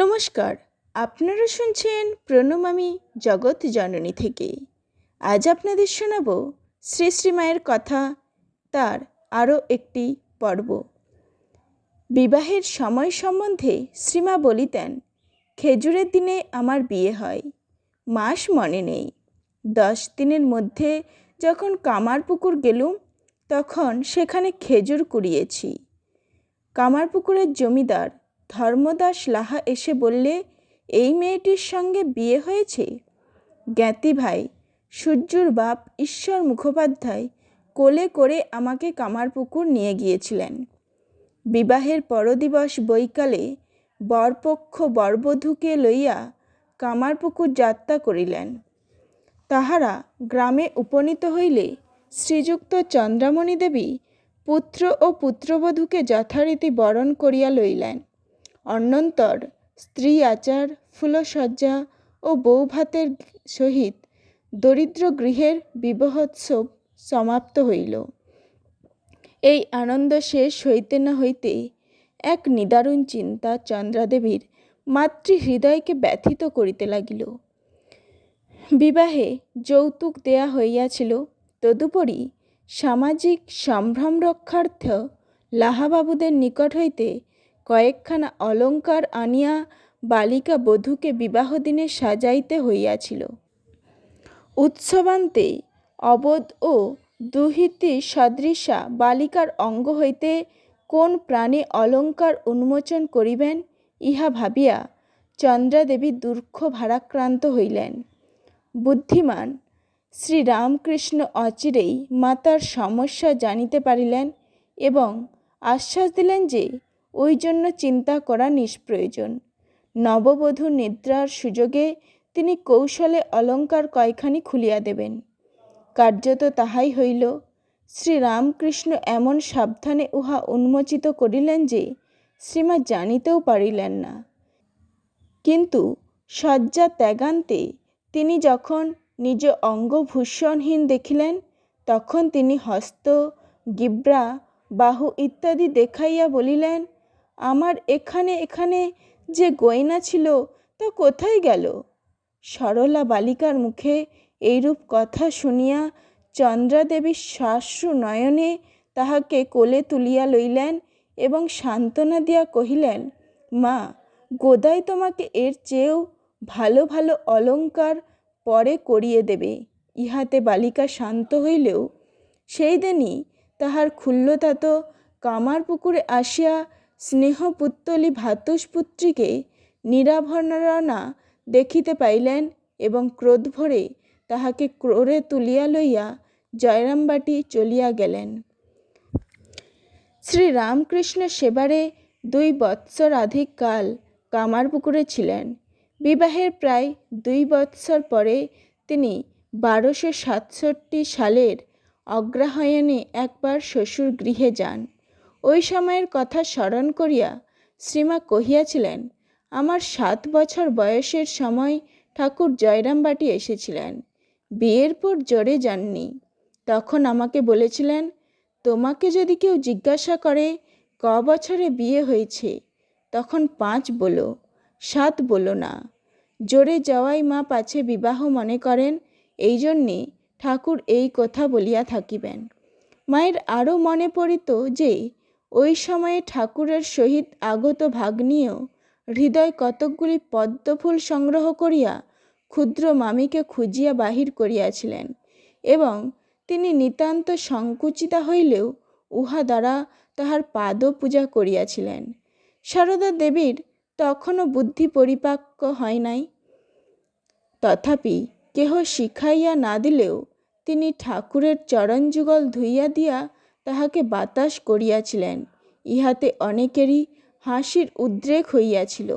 নমস্কার, আপনারা শুনছেন প্রণমামী জগৎ জননী থেকে আজ আপনাদের শোনাব শ্রী শ্রী মায়ের কথা, তার আরও একটি পর্ব। বিবাহের সময় সম্বন্ধে শ্রীমা বলিতেন, খেজুরের দিনে আমার বিয়ে হয়, মাস মনে নেই। দশ দিনের মধ্যে যখন কামারপুকুর গেলুম, তখন সেখানে খেজুর কুড়িয়েছি। কামারপুকুরের জমিদার ধর্মদাস লাহা এসে বললে, এই মেয়েটির সঙ্গে বিয়ে হয়েছে? জ্ঞাতি ভাই, সূর্যুর বাপ ঈশ্বর মুখোপাধ্যায় কোলে করে আমাকে কামারপুকুর নিয়ে গিয়েছিলেন। বিবাহের পরদিবস বৈকালে বরপক্ষ বরবধূকে লইয়া কামারপুকুর যাত্রা করিলেন। তাহারা গ্রামে উপনীত হইলে শ্রীযুক্ত চন্দ্রামণি দেবী পুত্র ও পুত্রবধূকে যথারীতি বরণ করিয়া লইলেন। অনন্তর স্ত্রী আচার, ফুলসজ্জা ও বৌভাতের সহিত দরিদ্র গৃহের বিবাহোৎসব সমাপ্ত হইল। এই আনন্দ শেষ হইতে না হইতে এক নিদারুণ চিন্তা চন্দ্রাদেবীর মাতৃহৃদয়কে ব্যথিত করিতে লাগিল। বিবাহে যৌতুক দেয়া হইয়াছিল, তদুপরি সামাজিক সম্ভ্রম রক্ষার্থ লাহাবাবুদের নিকট হইতে কয়েকখানা অলঙ্কার আনিয়া বালিকা বধূকে বিবাহ দিনে সাজাইতে হইয়াছিল। উৎসবান্তে অবোধ ও দুহিতি সদৃশা বালিকার অঙ্গ হইতে কোন প্রাণে অলঙ্কার উন্মোচন করিবেন ইহা ভাবিয়া চন্দ্রাদেবী দুঃখ ভারাক্রান্ত হইলেন। বুদ্ধিমান, শ্রীরামকৃষ্ণ অচিরেই মাতার সমস্যা জানিতে পারিলেন এবং আশ্বাস দিলেন যে ওই জন্য চিন্তা করা নিষ্প্রয়োজন। নববধূ নিদ্রার সুযোগে তিনি কৌশলে অলঙ্কার কয়খানি খুলিয়া দেবেন। কার্যত তাহাই হইল। শ্রীরামকৃষ্ণ এমন সাবধানে উহা উন্মোচিত করিলেন যে শ্রীমা জানিতেও পারিলেন না। কিন্তু শয্যা ত্যাগান্তে তিনি যখন নিজ অঙ্গভূষণহীন দেখিলেন, তখন তিনি হস্ত, গিব্রা, বাহু ইত্যাদি দেখাইয়া বলিলেন আমার এখানে এখানে যে গয়না ছিল তা কোথায় গেল? সরলা বালিকার মুখে এইরূপ কথা শুনিয়া চন্দ্রাদেবীর শাশ্রু নয়নে তাহাকে কোলে তুলিয়া লইলেন এবং সান্ত্বনা দিয়া কহিলেন, মা, গোদাই তোমাকে এর চেয়েও ভালো ভালো অলঙ্কার পরে করিয়ে দেবে ইহাতে বালিকা শান্ত হইলেও সেই দিনই তাহার ক্ষুল্লতাত কামার পুকুরে আসিয়া স্নেহপুত্তলি ভাতুষপুত্রীকে নিরাভরণা দেখিতে পাইলেন এবং ক্রোধ ভরে তাহাকে ক্রোড়ে তুলিয়া লইয়া জয়রামবাটি চলিয়া গেলেন। শ্রীরামকৃষ্ণ সেবারে দুই বৎসরাধিক কাল কামারপুকুরে ছিলেন। বিবাহের প্রায় দুই বৎসর পরে তিনি বারোশো সাতষট্টি সালের অগ্রহায়ণে একবার শ্বশুর গৃহে যান। ওই সময়ের কথা স্মরণ করিয়া শ্রীমা কহিয়াছিলেন, আমার সাত বছর বয়সের সময় ঠাকুর জয়রামবাটি এসেছিলেন। বিয়ের পর জোরে যাননি। তখন আমাকে বলেছিলেন, তোমাকে যদি কেউ জিজ্ঞাসা করে, ক বছরে বিয়ে হয়েছে? তখন পাঁচ বলো, সাত বলো না। জোরে যাওয়াই মা পাছে বিবাহ মনে করেন, এই জন্যে ঠাকুর এই কথা বলিয়া থাকিবেন। মায়ের আরও মনে পড়িত যে ওই সময়ে ঠাকুরের সহিত আগত ভাগ্নিও হৃদয় কতকগুলি পদ্মফুল সংগ্রহ করিয়া ক্ষুদ্র মামিকে খুঁজিয়া বাহির করিয়াছিলেন এবং তিনি নিতান্ত সংকুচিতা হইলেও উহা দ্বারা তাহার পাদ পূজা করিয়াছিলেন। সারদা দেবীর তখনও বুদ্ধি পরিপাক্য হয় নাই। তথাপি কেহ শিখাইয়া না দিলেও তিনি ঠাকুরের চরণযুগল ধুইয়া দিয়া তাহাকে বাতাস করিয়াছিলেন। ইহাতে অনেকেরই হাসির উদ্রেক হইয়াছিল।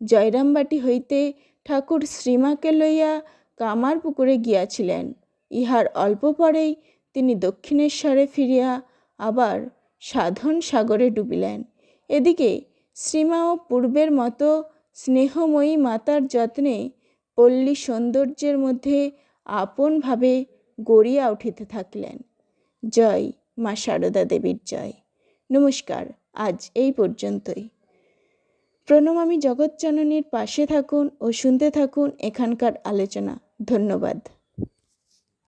জয়রামবাটি হইতে ঠাকুর শ্রীমাকে লইয়া কামার পুকুরে গিয়াছিলেন। ইহার অল্প পরেই তিনি দক্ষিণেশ্বরে ফিরিয়া আবার সাধন সাগরে ডুবিলেন। এদিকে শ্রীমাও পূর্বের মতো স্নেহময়ী মাতার যত্নে পল্লী সৌন্দর্যের মধ্যে আপনভাবে গড়িয়া উঠিতে থাকলেন। জয় মা সারদা দেবীর জয়। নমস্কার, আজ এই পর্যন্তই। প্রণব আমি জগৎ জগৎজননীর পাশে থাকুন ও শুনতে থাকুন এখানকার আলোচনা। ধন্যবাদ।